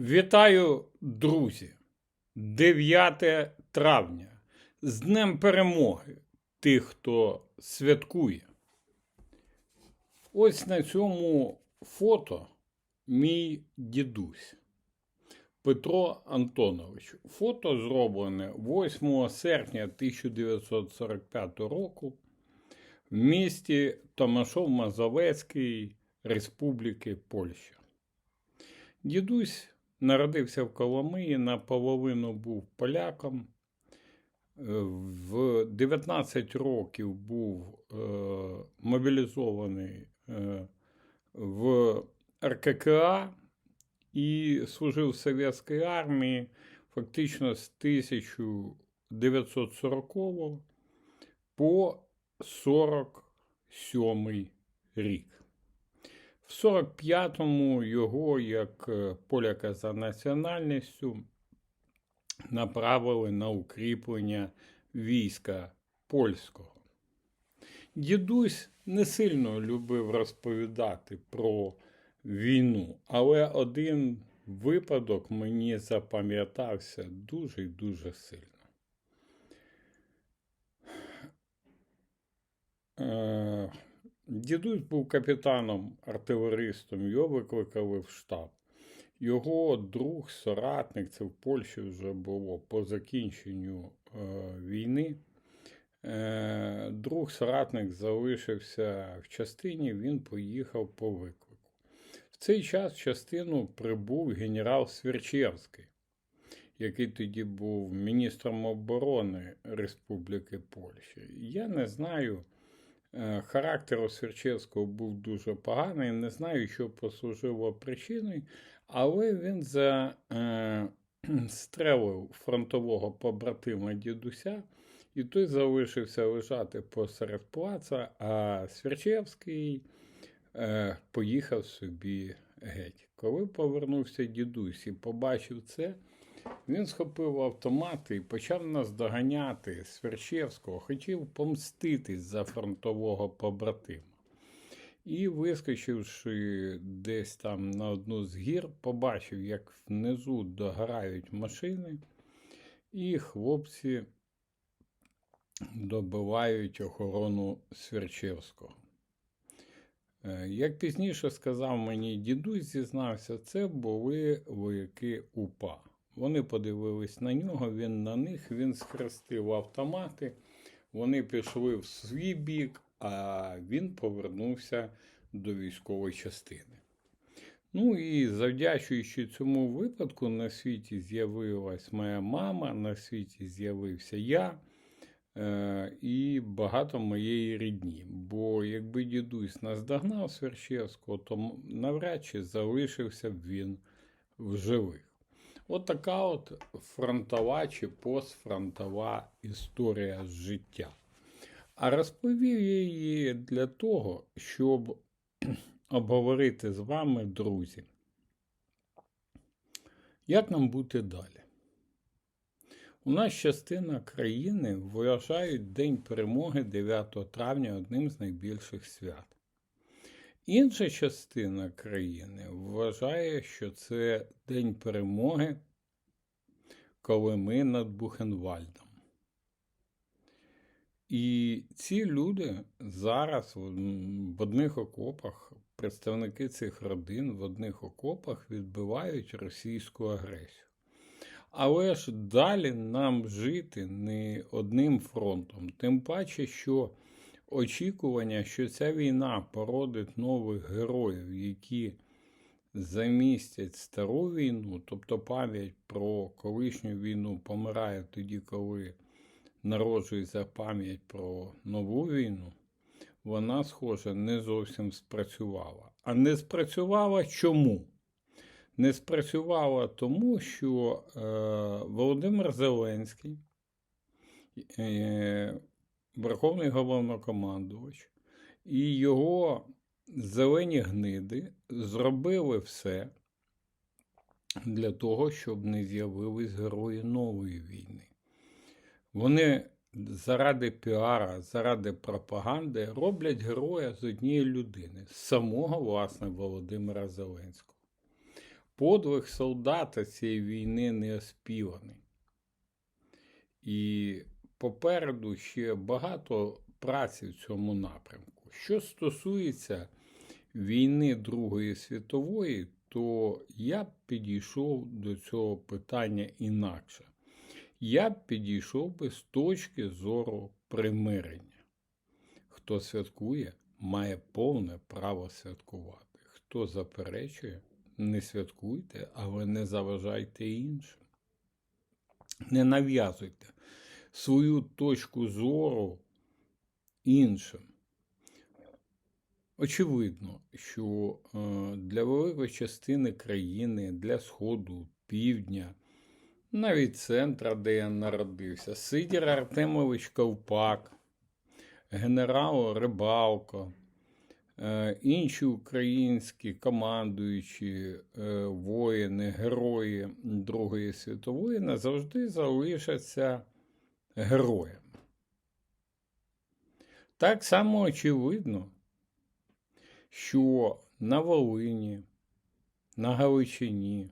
Вітаю, друзі! 9 травня. З Днем Перемоги тих, хто святкує. Ось на цьому фото мій дідусь Петро Антонович. Фото зроблене 8 серпня 1945 року в місті Томашов Мазовецький Республіки Польща. Дідусь народився в Коломиї, наполовину був поляком. Е, В 19 років був е, мобілізований е, в РККА і служив в Совєтській армії фактично з 1940 по 47 рік. В 45-му його, як е, поляка за національністю, направили на укріплення війська польського. Дідусь не сильно любив розповідати про війну, але один випадок мені запам'ятався дуже і дуже сильно. Дідусь був капітаном артилеристом, його викликали в штаб. Його друг, соратник, це в Польщі вже було по закінченню е, війни. Е, друг соратник залишився в частині, він поїхав по виклику. В цей час в частину прибув генерал Свірчевський, який тоді був міністром оборони Республіки Польща. Я не знаю. Е, Характер у Сверчевського був дуже поганий. Не знаю, що послужило причиною, але він застрелив фронтового побратима дідуся, і той залишився лежати посеред плаца, а Сверчевський е, поїхав собі геть. Коли повернувся дідусь і побачив це, він схопив автомат і почав наздоганяти Сверчевського, хотів помститись за фронтового побратима. І, вискочивши десь там на одну з гір, побачив, як внизу догорають машини, і хлопці добивають охорону Сверчевського. Е, Як пізніше сказав мені дідусь, зізнався, це були вояки УПА. Вони подивились на нього, він на них, він схрестив автомати, вони пішли в свій бік, а він повернувся до військової частини. Ну і завдячуючи цьому випадку, на світі з'явилась моя мама, на світі з'явився я е, і багато моєї рідні. Бо якби дідусь наздогнав Сверчевського, то навряд чи залишився б він в живих. От така от фронтова чи постфронтова історія з життя. А розповів я її для того, щоб обговорити з вами, друзі, як нам бути далі. У нас частина країни вважають День перемоги 9 травня одним з найбільших свят. Інша частина країни вважає, що це День перемоги, коли ми над Бухенвальдом. І ці люди зараз в одних окопах, представники цих родин в одних окопах відбивають російську агресію. Але ж далі нам жити не одним фронтом, тим паче, що очікування, що ця війна породить нових героїв, які замістять стару війну, тобто пам'ять про колишню війну помирає тоді, коли народжується пам'ять про нову війну, вона, схоже, не зовсім спрацювала. А не спрацювала чому? Не спрацювала тому, що е, Володимир Зеленський, е, Верховний головнокомандувач, і його зелені гниди зробили все для того, щоб не з'явились герої нової війни. Вони заради піара, заради пропаганди роблять героя з однієї людини, з самого власне Володимира Зеленського. Подвиг солдата цієї війни не оспіваний. І попереду ще багато праці в цьому напрямку. Що стосується війни Другої світової, то я б підійшов до цього питання інакше. Я б підійшов би з точки зору примирення. Хто святкує, має повне право святкувати. Хто заперечує, не святкуйте, але не заважайте іншим. Не нав'язуйте свою точку зору іншим. Очевидно, що е, для великої частини країни, для Сходу, Півдня, навіть центра, де я народився, Сидір Артемович Ковпак, генерал Рибалко, е, інші українські командуючі е, воїни, герої Другої світової назавжди залишаться героями. Так само очевидно, що на Волині, на Галичині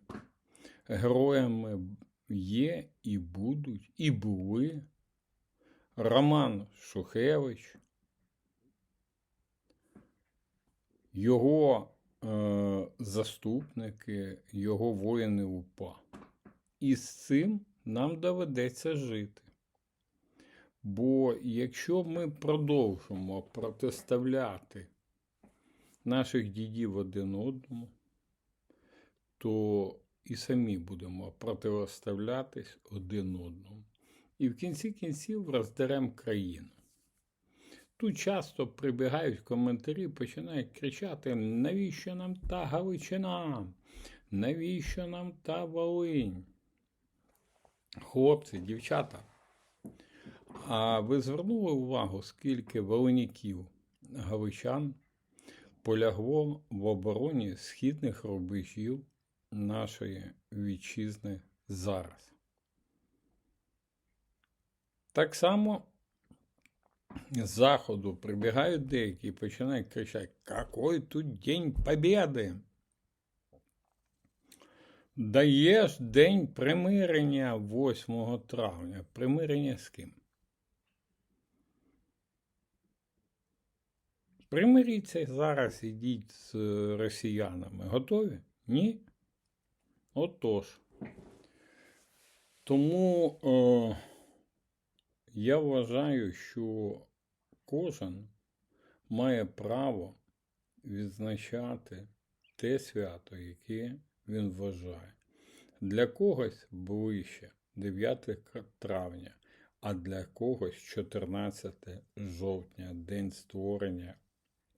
героями є і будуть, і були Роман Шухевич, його е, заступники, його воїни УПА. І з цим нам доведеться жити. Бо якщо ми продовжимо протиставляти наших дідів один одному, то і самі будемо протиставлятись один одному. І в кінці кінців роздеремо країну. Тут часто прибігають коментарі, починають кричати: навіщо нам та Галичина? Навіщо нам та Волинь? Хлопці, дівчата. А ви звернули увагу, скільки волиняків галичан полягло в обороні східних рубежів нашої вітчизни зараз? Так само з заходу прибігають деякі і починають кричати: Какой тут День Побєди? Даєш День примирення 8 травня. Примирення з ким? Примиріться зараз, ідіть з росіянами. Готові? Ні? Отож. Тому е, я вважаю, що кожен має право відзначати те свято, яке він вважає. Для когось ближче 9 травня, а для когось 14 жовтня, день створення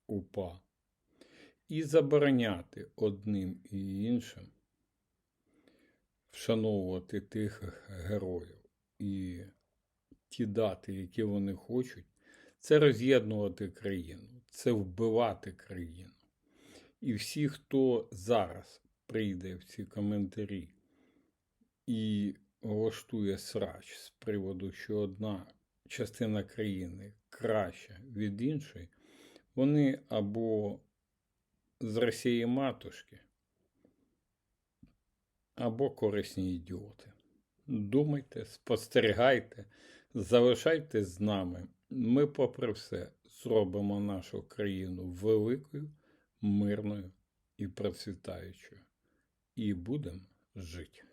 УПА. І забороняти одним і іншим вшановувати тих героїв і ті дати, які вони хочуть, це роз'єднувати країну, це вбивати країну. І всі, хто зараз прийде в ці коментарі і влаштує срач з приводу, що одна частина країни краща від іншої, вони або з Росії матушки, або корисні ідіоти. Думайте, спостерігайте, залишайтесь з нами. Ми, попри все, зробимо нашу країну великою, мирною і процвітаючою. І будемо жити.